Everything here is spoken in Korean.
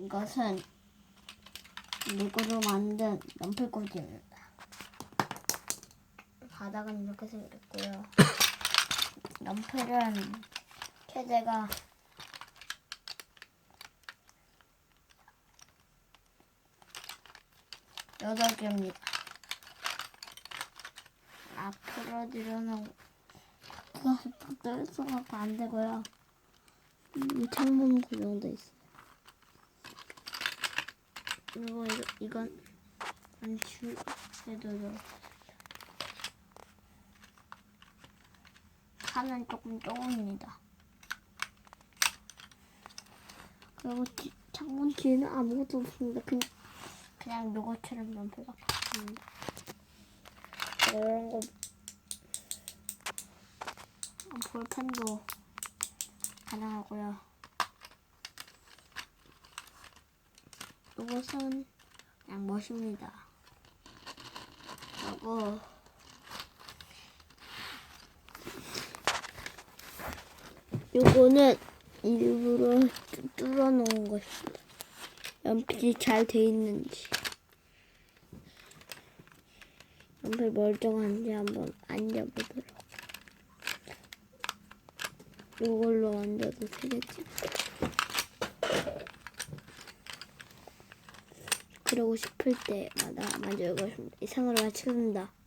이것은 레고로 만든 연필꽂이입니다. 바닥은 이렇게 생겼고요. 연필은 최대가 여덟 개입니다. 앞으로 들여놓은 그거 써갖고 안 되고요. 음, 창문 고정도 있어 요. 그리고 이거, 이건 안추해도록 하는 조금 조금입니다. 그리고 뒤- 창문 뒤에는 아무것도 없습니다. 그냥, 그냥 요거처럼 연필밖에 없습니다. 이런 거 어, 볼펜도 가능하고요. 이것은 그냥 멋입니다. 그리고 요거는 일부러 뚫- 뚫어 놓은 것입니다. 연필이 잘 돼 있는지. 연필 멀쩡한지 한번 앉아보도록. 이걸로 만져도 되겠지? 그러고 싶을 때마다 만져보겠습니다. 이상으로 마치겠습니다.